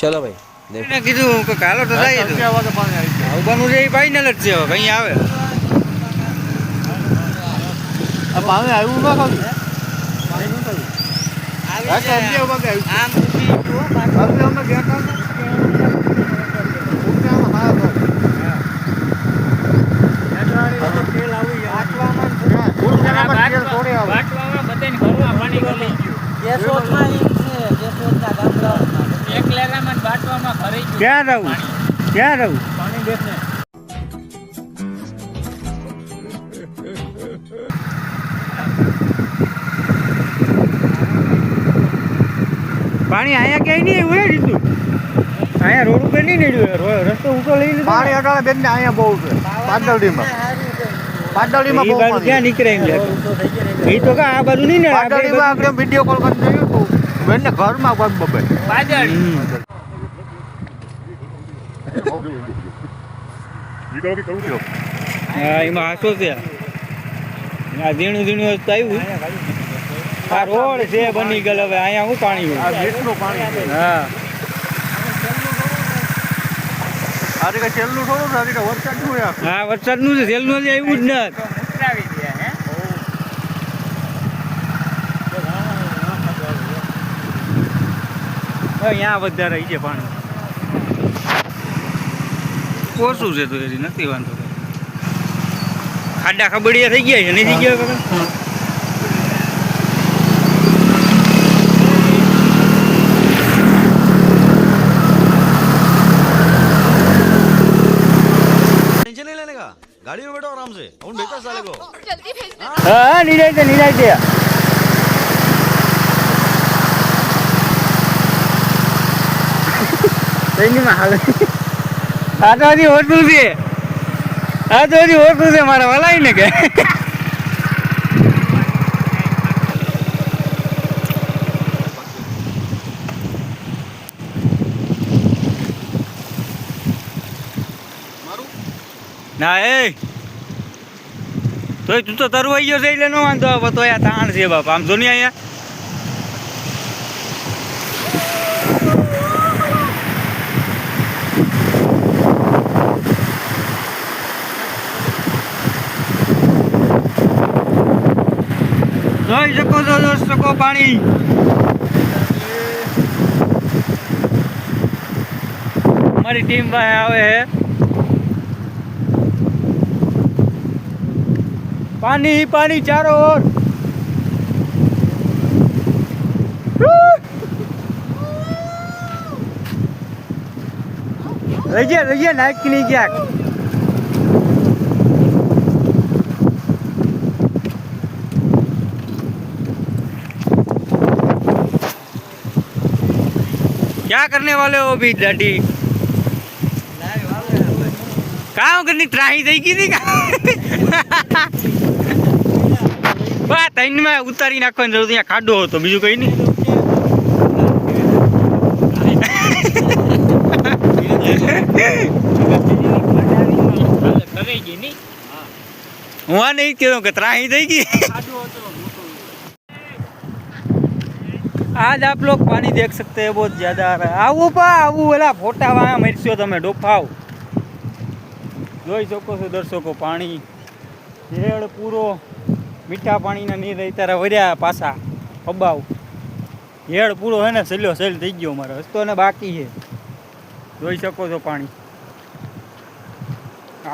ચલો ભાઈ દેખ. કીધું કે કાલો તો જાય આવવાનું છે એ ફાઇનલ જ છે હવે કઈ આવે. પાણી આવ્યું ના ખાલી? આમ અમે ગયા હતા ને ઉઠ્યામાં મારા ઘર. વાટવામાં ને ઉઠ્યામાં તેલ થોડી આવે. કેશોદમાં ઈ છે કેશોદના ગામડાઓમાં ક્યાં રહું? ક્યાં રહું? પાણી અહીંયા ક્યાંય નહીં એવું રીતું? અહીંયા રોડ ઉપર નહીં નીડ્યું રસ્તો ઉપર લઈ લીધો. પાણી અટાણે બેન ને અહીંયા બહુ છે. પાટડીમાં પાટડીમાં બહુ પાણી ક્યાં નીકળે એમ લાગે એ તો કા આ બાજુ નહીં ને બાજુ- આપણે વીડિયો કોલ કરી જોયું હતું બેન ને ઘરમાં પગ બબે. હમ. હા એમાં હાસો છે. આ ઝીણું ઝીણું આવ્યું. આ રોડ છે બની ગયેલ હવે અહીંયા શું પાણી પાણી છે. હા. આ રીતે છેલ્લું થોડું છે આ રીતે વરસાદનું હા વરસાદનું છે સેલનું છે આવ્યું જ નથી. હવે અહીંયા વધારે આવી છે પાણી. ઓછું છે તો હજી નથી વાંધો ખાડા ખબડિયા થઈ ગયા છે નહીં થઈ ગયા કાકા? टेंशन नहीं लेने का गाड़ी में बैठो आराम से उन भेजता साले को जल्दी भेज दे હા હા નિરાય છે નિરાય છે ટ્રેનમાં હાલે આ તો હજી હોતું છે. આ તો હજી હોતું છે મારા વલાઈ ને કે. ના, એ. તોય તું તો તરવાઈ ગયો છે એટલે નો વાંધો આવે, તો આ તાણ છે બાપ. આમ જો ને અહીંયા. सको तो जो सको पानी हमारी टीम भाई आवे है पानी पानी चारों ओर रहिए रहिए नाइक नहीं क्या क्या क्या करने वाले हो अभी डैडी काम करनी ट्राई देगी थी का બા તૈનમાં ઉતારી નાખવાની જરૂર અહીંયા ખાડો હતો બીજું કઈ નહીં હું આ નહીં કહેતો કે ત્રાહી થઈ ગઈ आज आप लोग पानी देख सकते हैं बहुत ज्यादा आ रहा है આવું પા આવું ઓલા ફોટા વાળા મરશો તમે ડોફાવ જોઈ શકો છો દર્શકો પાણી ઝેડ પૂરો મીઠા પાણીના નીર અત્યારે વર્યા પાછા અબાવ હેડ પૂરો હે ને સલ્યો સલ થઈ ગયો મારો રસ્તો ને બાકી છે જોઈ શકો છો પાણી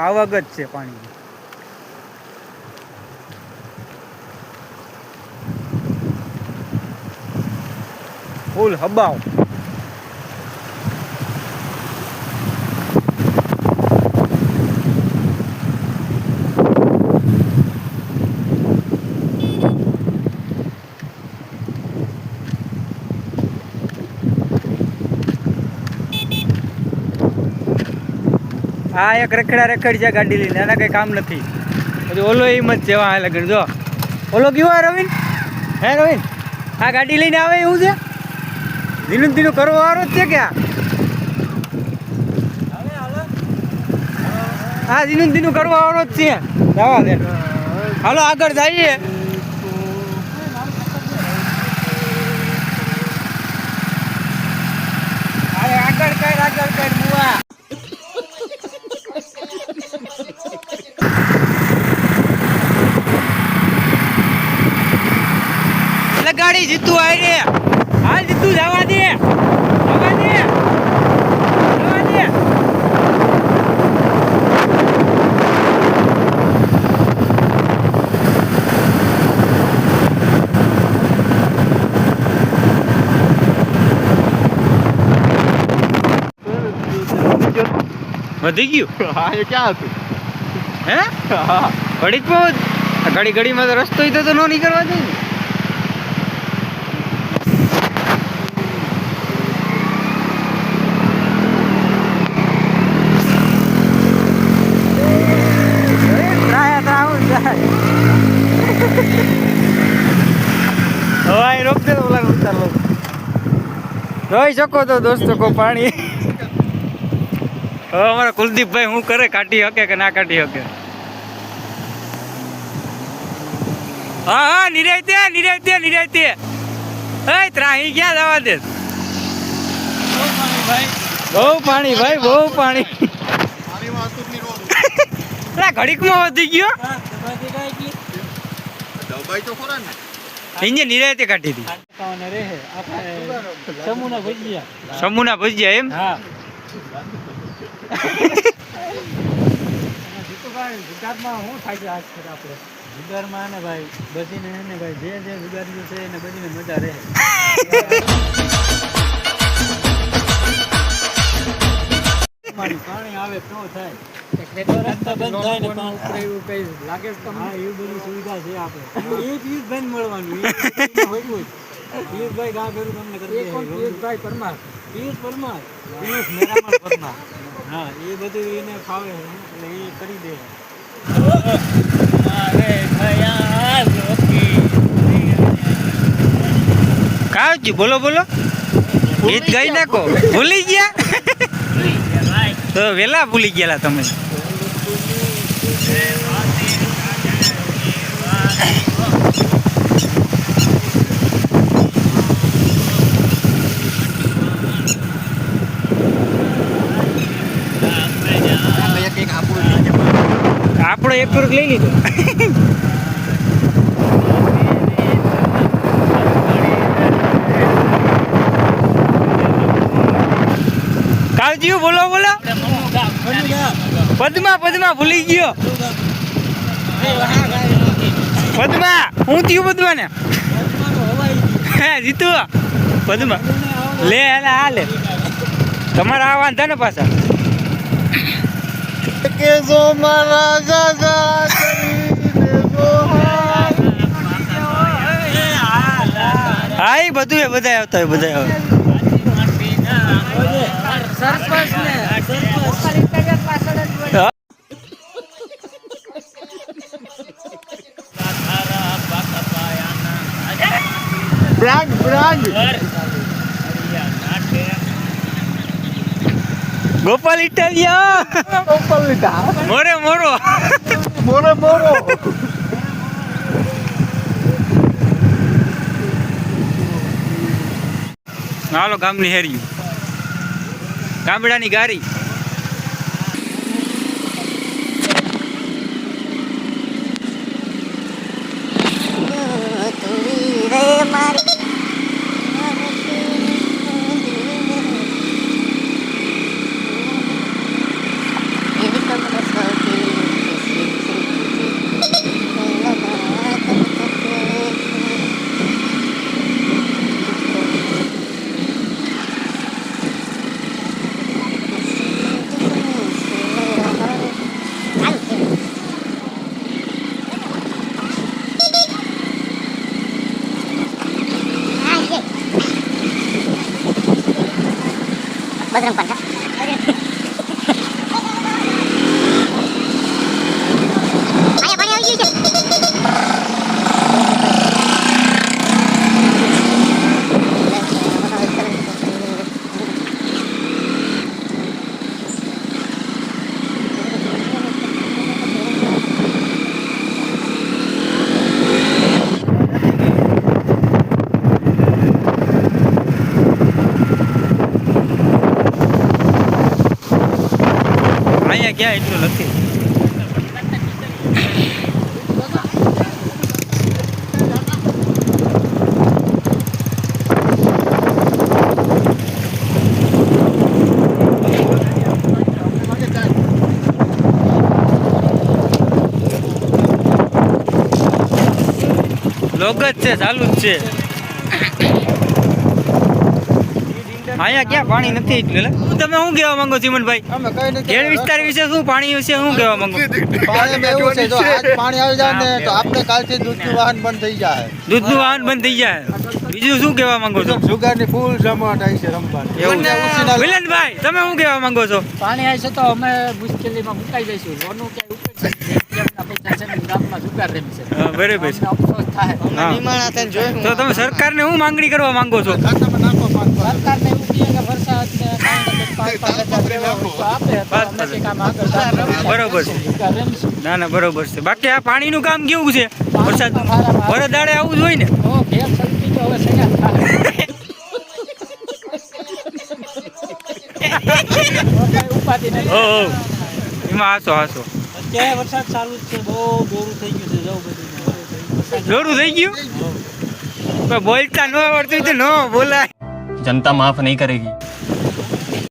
આવક જ છે પાણી ફૂલ હબાવ આ એક રખડા રખડ છે ગાડી લઈને એના કઈ કામ નથી. પછી ઓલો એમ જ છે વાહ લગન, જો. ઓલો કયો રવિન? હે રવિન? આ ગાડી લઈને આવે એવું છે? ધીનું ધીનું કરવો વારો જ છે કે હા ધીનું ધીનું કરવા વાળો જ છે. જવા દે. હાલો, આગળ જઈએ. આગળ કર, આગળ લગાડી જીતું આવી રે હાલ જીતું જવા વધી ગયું? હા એ ક્યાં હતું? હે? હા ઘડીક બહુ ઘડી ઘડીમાં તો રસ્તો ઈ તો નો નીકળવા દે રોઈ શકો તો દોસ્તો કો પાણી. હવે અમારા કુલદીપભાઈ હું કરે કાઢી શકે કે ના કાઢી શકે? હા હા નિરાયતે નિરાયતે નિરાયતે. એ ત્રાહી ક્યાં જવા દે? બહુ પાણી ભાઈ બહુ પાણી. ઘડીકમાં વધી ગયો? દબાઈ તો ખરા ને અહીંયા નિરાયતે કાઢી હતી ભજીયા. સમૂના ભજીયા એમ? હા. ગુજરાતમાં શું થાય છે આજકાલ આપણે જુગારમાં ને ભાઈ બધીને ને ભાઈ જે જે જુગારીઓ છે એને બધીને મજા રહે પાણી પાણી આવે તો થાય રસ્તા બંધ થાય ને પાણી ઉપરે એવું કઈ લાગે તમને? એવી બધી સુવિધા છે આપણે એ પિયુષભાઈ ને મળવાનું હોય ગા તમને કરી દે પરમાર. પિયુષ પરમાર. પિયુષ મેરામાં પરમાર. હા એ બધું એને ફાવે એટલે એ કરી દે. કાવજી બોલો બોલો. ગીત ગાઈ નાખો. ભૂલી ગયા? તો વેલા ભૂલી ગયેલા તમે એક એક આપણું લઈ જવાનું. આપણો એક પૂરક લઈ લીધો. કાવજી બોલો બોલો. પદ્મા પદ્મા, ભૂલી ગયો. પદ્મા, હું થયું પદ્મા ને હે, જીતુ? પદ્મા. લે, આ લે. તમારા આ વાંધા ને પાછા. કે જો મારા હાય. હા એ બધું એ બધા આવતા હોય બધા આવે સરપંચ ને હા. Brand brand Gopal Italia. Gopal લીધા મોરે મોરો. મોરે મોરો. હાલો ગામની હેરી ગામડાની ગારી. बजरंग पंडा એટલું નથી લોક જ છે ચાલુ જ છે. અહીંયા ક્યાં પાણી નથી એટલે તમે શું કહેવા માંગો ચીમનભાઈ? અમે કઈ વિસ્તાર વિશે શું પાણી વિશે શું કહેવા માંગો? પાણી એવું છે જો આજ પાણી આવી જાય ને તો આપણે કાલથી દૂધનું વાહન બંધ થઈ જાય. દૂધનું વાહન બંધ થઈ જાય. બીજું શું કહેવા માંગો છો? સુગરની ફૂલ જમાટ આવી છે રમવાની. એવું છે. મિલનભાઈ તમે શું કહેવા માંગો છો? પાણી આવશે તો અમે મુશ્કેલીમાં મુકાઈ જઈશું. લોનું ક્યાંય ઉપર છે? જેમના પૈસા ને છે. હા, છે. તો તમે માંગણી કરવા માંગો છો? ખાતામાં વરસાદ બરોબર. છે. ના ના બરોબર છે. બાકી આ પાણીનું કામ કેવું છે? વરસાદ વરદાડે આવું જ હોય ને. એમાં હાસો હાસો. અત્યારે વરસાદ સારું જ છે. બહુ દોરું થઈ ગયું છે. જોરું થઈ ગયું? બોલતા ન આવડતું હોય તો ન બોલાય. जनता माफ नहीं करेगी